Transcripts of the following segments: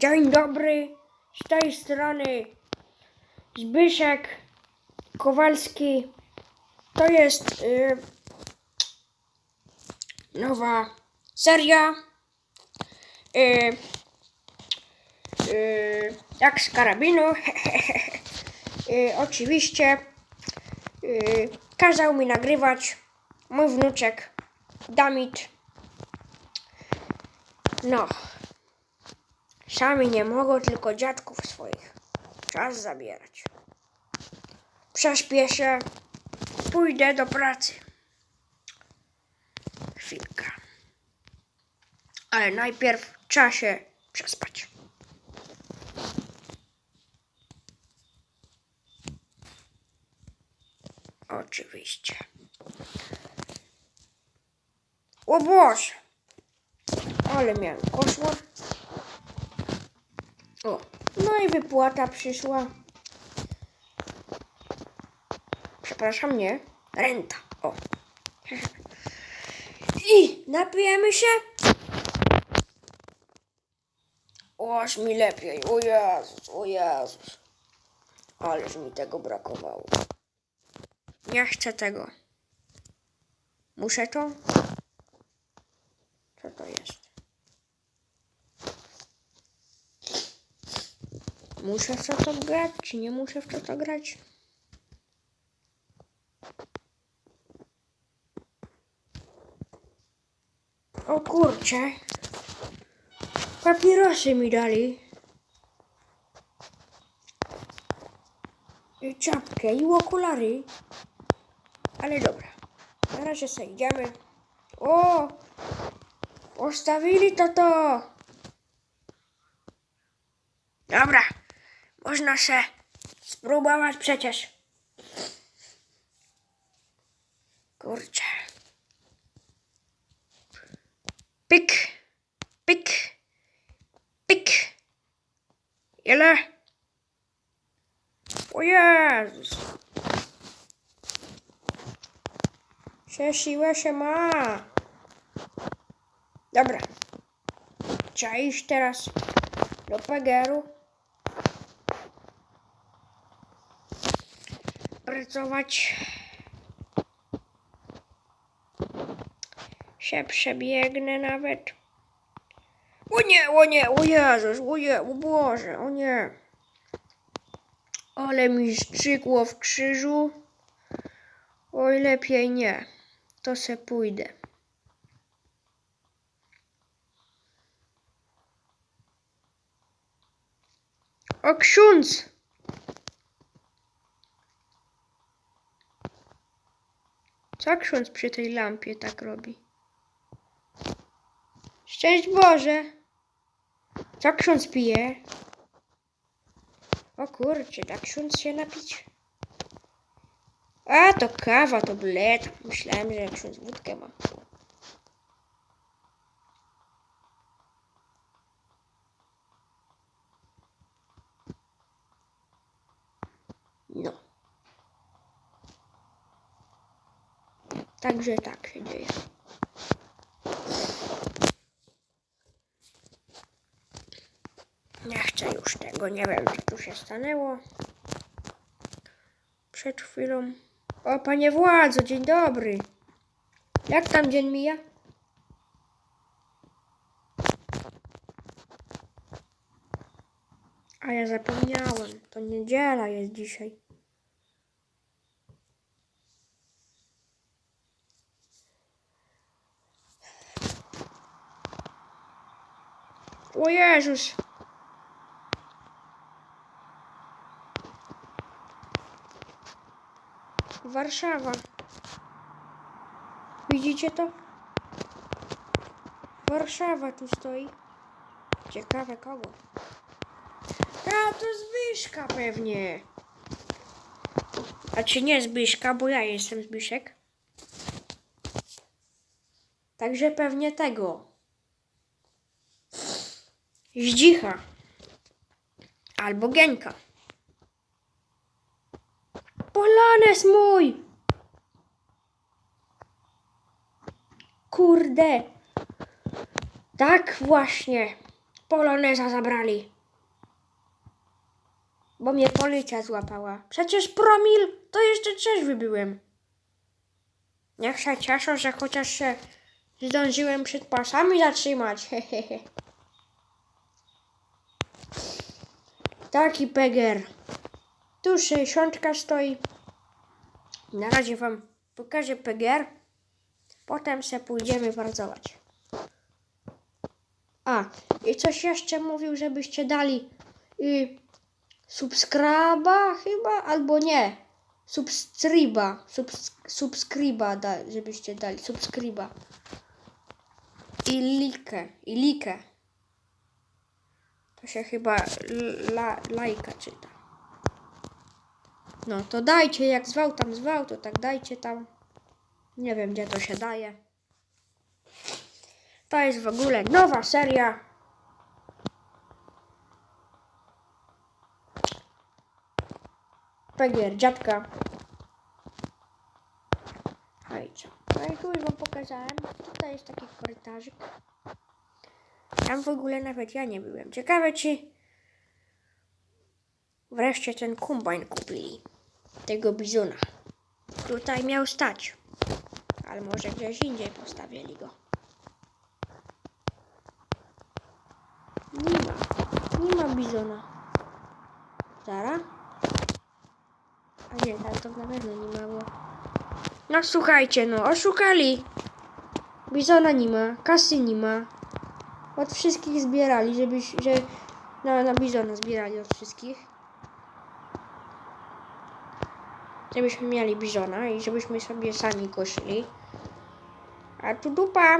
Dzień dobry, z tej strony Zbyszek Kowalski. To jest y, nowa seria. Y, y, jak z karabinu. y, oczywiście y, kazał mi nagrywać mój wnuczek Damit. No. Sami nie mogą, tylko dziadków swoich. Czas zabierać. Prześpieszę. Pójdę do pracy. Chwilka. Ale najpierw trzeba się przespać. Oczywiście. O Boże! Ale miałem koszmar. O, no i wypłata przyszła. Przepraszam, nie. Renta. O. I napijemy się. Oż mi lepiej. O Jezus, o Jezus. Ależ mi tego brakowało. Nie chcę tego. Muszę to? Co to jest? Muszę w to grać, czy nie muszę w to grać? O kurcze. Papierosy mi dali. I czapkę, i okulary. Ale dobra. Na razie sobie idziemy. O! Postawili to to! Dobra. Można się spróbować przecież. Kurczę. Pik, pik, pik. Ile? O Jezus. Się siłę się ma. Dobra. Trzeba iść teraz do Pegeru. Pracować. Się przebiegnę nawet. O nie, o nie, o Jezus, o nie, o Boże, o nie. Ale mi strzykło w krzyżu. Oj, lepiej nie. To se pójdę. O ksiądz! Co ksiądz przy tej lampie tak robi? Szczęść Boże! Co ksiądz pije? O kurczę, tak ksiądz się napić? A, to kawa, to blet. Myślałem, że ksiądz wódkę ma. No. Także tak się dzieje. Nie chcę już tego, nie wiem co tu się stanęło. Przed chwilą. O, panie władzo, dzień dobry. Jak tam dzień mija? A ja zapomniałem, to niedziela jest dzisiaj. O Jezus! Warszawa. Widzicie to? Warszawa tu stoi. Ciekawe kogo. A to Zbyszka pewnie. A czy nie Zbyszka, bo ja jestem Zbyszek. Także pewnie tego. Zdzicha. Albo Genka. Polanes mój! Kurde. Tak właśnie. Poloneza zabrali. Bo mnie policja złapała. Przecież promil to jeszcze trzeźwy byłem. Niech się cieszą, że chociaż się zdążyłem przed pasami zatrzymać. Hehehe. Taki peger. Tu 60 stoi. Na razie wam pokażę peger. Potem se pójdziemy pracować. A, i coś jeszcze mówił, żebyście dali y, subskryba chyba, albo nie. Subskryba, subs, subskryba, da, żebyście dali, subskryba. I likę, i likę. To się chyba la, lajka czyta. No to dajcie, jak zwał tam zwał, to tak dajcie tam. Nie wiem, gdzie to się daje. To jest w ogóle nowa seria. Pegier, dziadka. Hajcie. No i tu już wam pokazałem. Tutaj jest taki korytarzyk. Tam w ogóle nawet ja nie byłem. Ciekawe, czy wreszcie ten kombajn kupili. Tego bizona. Tutaj miał stać. Ale może gdzieś indziej postawili go. Nie ma. Nie ma bizona. Zara? A nie, tam to na pewno nie ma, bo... No słuchajcie, no, oszukali. Bizona nie ma, kasy nie ma. Od wszystkich zbierali, żebyś, że na, na bizona zbierali od wszystkich. Żebyśmy mieli bizona i żebyśmy sobie sami koszyli. A tu dupa.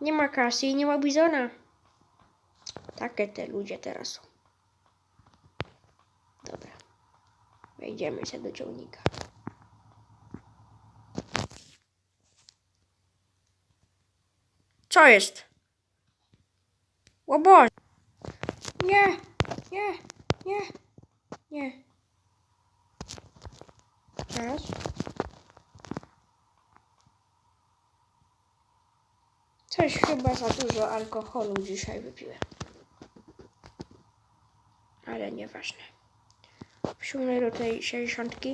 Nie ma kasy i nie ma bizona. Takie te ludzie teraz są. Dobra. Wejdziemy się do ciągnika. Co jest? O Boże! Nie, nie, nie, nie. Teraz? Coś chyba za dużo alkoholu dzisiaj wypiłem. Ale nieważne. Wsiądę do tej 60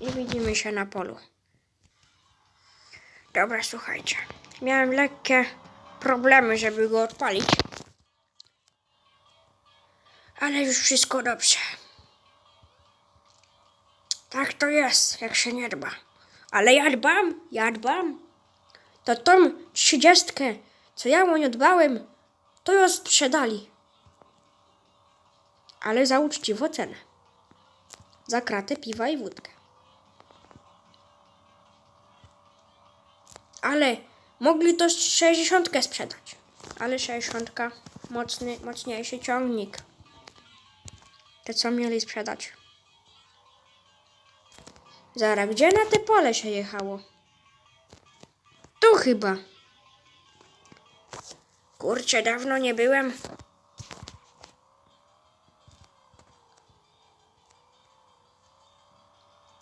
i widzimy się na polu. Dobra, słuchajcie. Miałem lekkie problemy, żeby go odpalić. Ale już wszystko dobrze. Tak to jest, jak się nie dba. Ale ja dbam, ja dbam. To tą trzydziestkę, co ja mu nie dbałem, to ją sprzedali. Ale za uczciwą cenę. Za kratę piwa i wódkę. Ale mogli to 60 sprzedać. Ale 60 mocny, mocniejszy ciągnik. Te co mieli sprzedać. Zara, gdzie na te pole się jechało? Tu chyba. Kurczę, dawno nie byłem.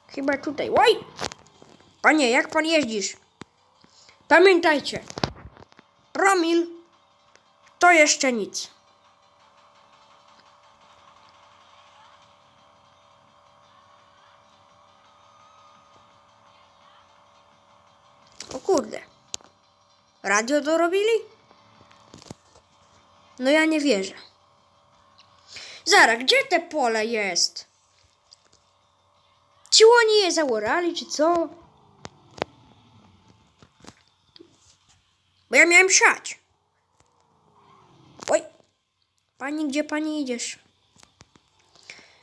Chyba tutaj. Oj! Panie, jak pan jeździsz? Pamiętajcie, promil to jeszcze nic. Radio dorobili? No ja nie wierzę. Zara, gdzie te pole jest? Ci oni je zaorali, czy co? Bo ja miałem siać. Oj. Pani, gdzie pani idziesz?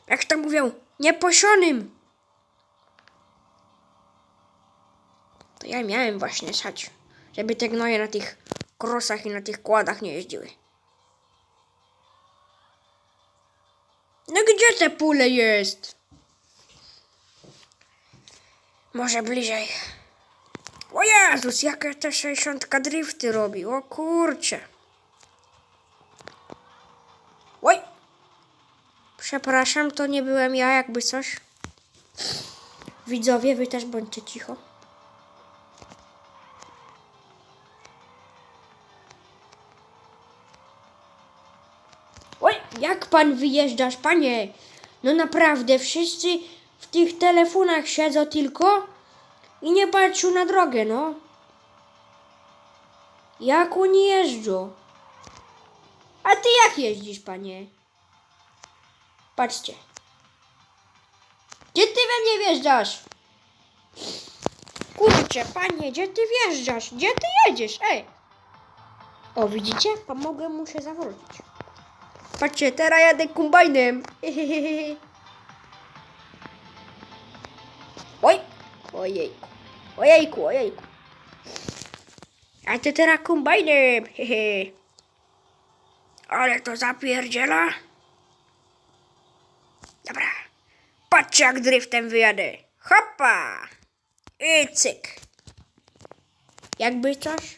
Jak to mówią, nieposionym. To ja miałem właśnie siać, żeby te gnoje na tych krosach i na tych kładach nie jeździły. No gdzie te pule jest? Może bliżej. O Jezus, jaka ta 60 drifty robi. O kurcze. Oj. Przepraszam, to nie byłem ja, jakby coś. Widzowie, wy też bądźcie cicho. Pan wyjeżdżasz, panie? No naprawdę, wszyscy w tych telefonach siedzą tylko i nie patrzą na drogę, no. Jak oni jeżdżą? A ty jak jeździsz, panie? Patrzcie. Gdzie ty we mnie wjeżdżasz? Kurczę, panie, gdzie ty wjeżdżasz? Gdzie ty jedziesz? Ej! O, widzicie? Pomogłem mu się zawrócić. Patrzcie, teraz jadę kombajnem. Oj! Ojejku. Ojejku, ojejku. A ty teraz kombajnem. Hehe. Ale to zapierdziela. Dobra. Patrzcie jak driftem wyjadę. Hopa! I cyk. Jakby coś.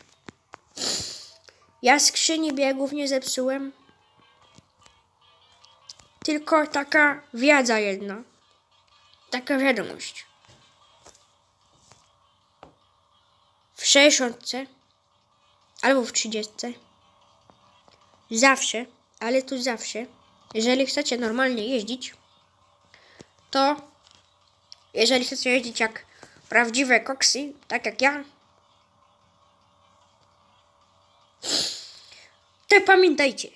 Ja skrzyni biegów nie zepsułem. Tylko taka wiedza jedna. Taka wiadomość. W 60 albo w 30 zawsze, ale tu zawsze, jeżeli chcecie normalnie jeździć, to jeżeli chcecie jeździć jak prawdziwe koksy, tak jak ja, to pamiętajcie,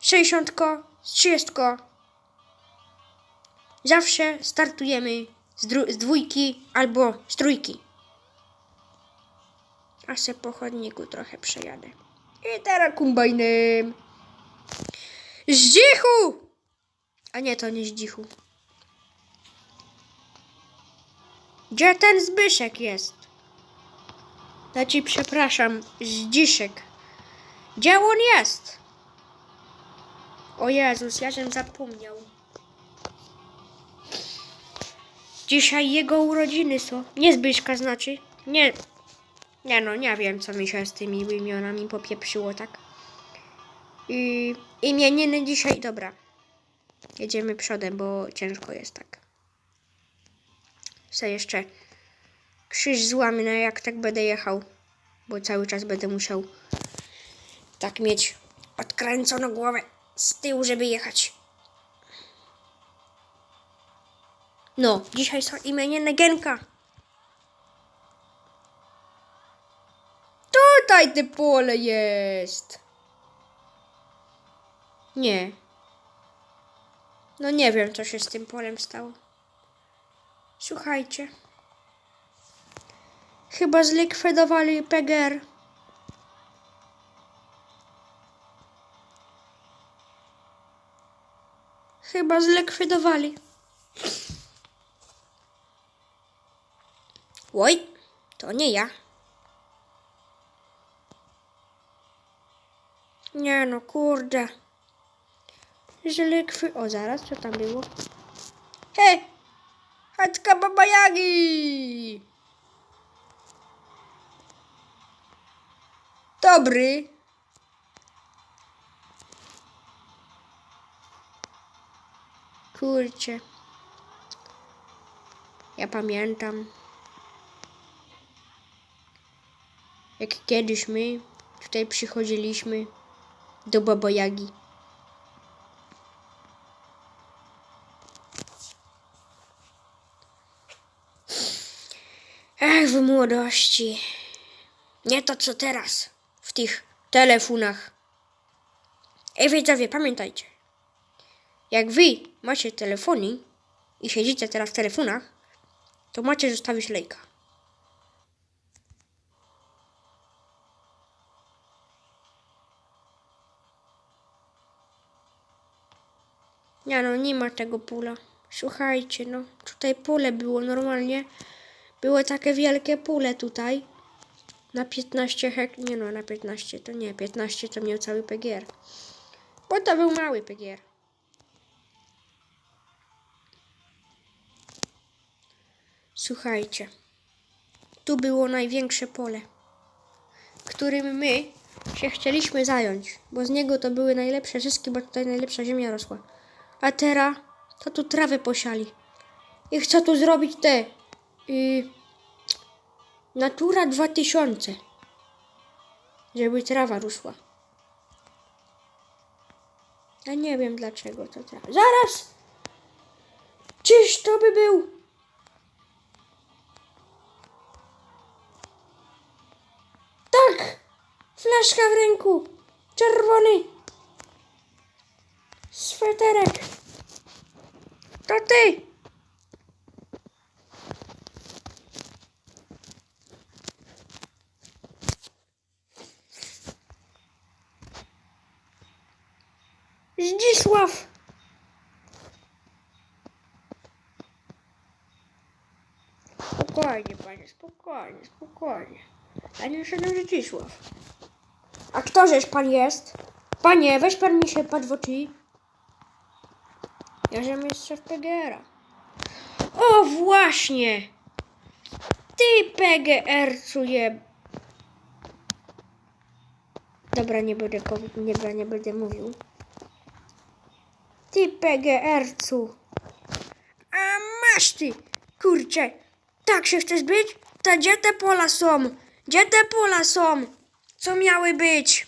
60 z 30 zawsze startujemy z, z dwójki albo z trójki. A se po chodniku trochę przejadę. I teraz kombajnem. Zdzichu! A nie, to nie Zdzichu. Gdzie ten Zbyszek jest? Znaczy, przepraszam, Zdziszek. Gdzie on jest? O Jezus, ja żem zapomniał. Dzisiaj jego urodziny są. Nie Zbyszka znaczy. Nie. Nie no, nie wiem co mi się z tymi imionami popieprzyło, tak? I imieniny dzisiaj, dobra. Jedziemy przodem, bo ciężko jest tak. Se jeszcze krzyż złamę, jak tak będę jechał. Bo cały czas będę musiał tak mieć odkręconą głowę z tyłu, żeby jechać. No, dzisiaj są imieniny Genka. Tutaj te pole jest. Nie. No nie wiem, co się z tym polem stało. Słuchajcie. Chyba zlikwidowali PGR. Chyba zlikwidowali. Oj, to nie ja. Nie no, kurde. Zlikwy... O, zaraz, co tam było? Hej! Chatka Baba Jagi! Dobry. Kurczę. Ja pamiętam. Jak kiedyś my tutaj przychodziliśmy do Baba Jagi. Ech, w młodości. Nie to co teraz w tych telefonach. Ej, widzowie, pamiętajcie. Jak wy macie telefony i siedzicie teraz w telefonach, to macie zostawić lejka. Nie no, nie ma tego pula. Słuchajcie, no, tutaj pole było normalnie. Było takie wielkie pole tutaj. Na 15 hek... Nie no, na 15 to nie. 15 to miał cały PGR. Bo to był mały PGR. Słuchajcie. Tu było największe pole, którym my się chcieliśmy zająć, bo z niego to były najlepsze zyski, bo tutaj najlepsza ziemia rosła. A teraz to tu trawę posiali. I chcę tu zrobić te... Y, Natura 2000. Żeby trawa rosła. Ja nie wiem dlaczego to tak. Zaraz! Czyż to by był? Tak! Flaszka w ręku! Czerwony! Sweterek! To ty! Zdzisław! Spokojnie, panie, spokojnie, spokojnie. Ja nie szedłem Zdzisław. A kto żeś pan jest? Panie, weź pan mi się patrz w oczy. Ja żem jest szef PGR-a. O, właśnie! Ty PGR-cu je... Dobra, nie będę, nie, nie będę mówił. Ty PGR-cu. A masz ty, kurczę. Tak się chcesz być? To gdzie te pola są? Gdzie te pola są? Co miały być?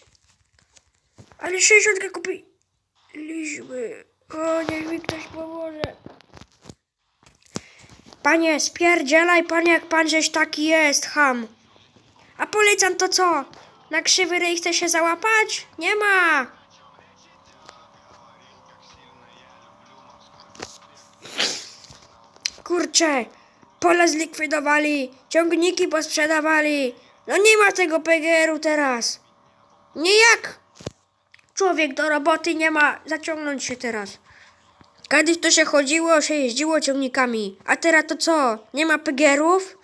Ale 60 kupiliśmy. O, niech mi ktoś pomoże. Panie, spierdzielaj pan jak pan żeś taki jest, ham. A policjant to co? Na krzywy ryj chce się załapać? Nie ma. Kurczę, pola zlikwidowali, ciągniki posprzedawali. No nie ma tego PGR-u teraz. Nijak. Człowiek do roboty nie ma zaciągnąć się teraz. Kiedyś to się chodziło, się jeździło ciągnikami. A teraz to co? Nie ma PGR-ów?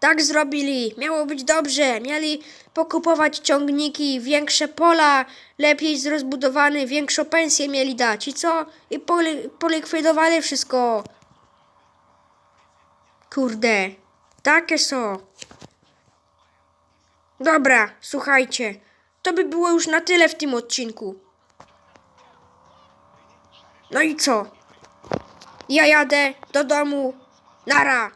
Tak zrobili. Miało być dobrze. Mieli pokupować ciągniki, większe pola, lepiej rozbudowane, większą pensję mieli dać. I co? I poli- polikwidowali wszystko. Kurde, takie są. Dobra, słuchajcie. To by było już na tyle w tym odcinku. No i co? Ja jadę do domu. Nara.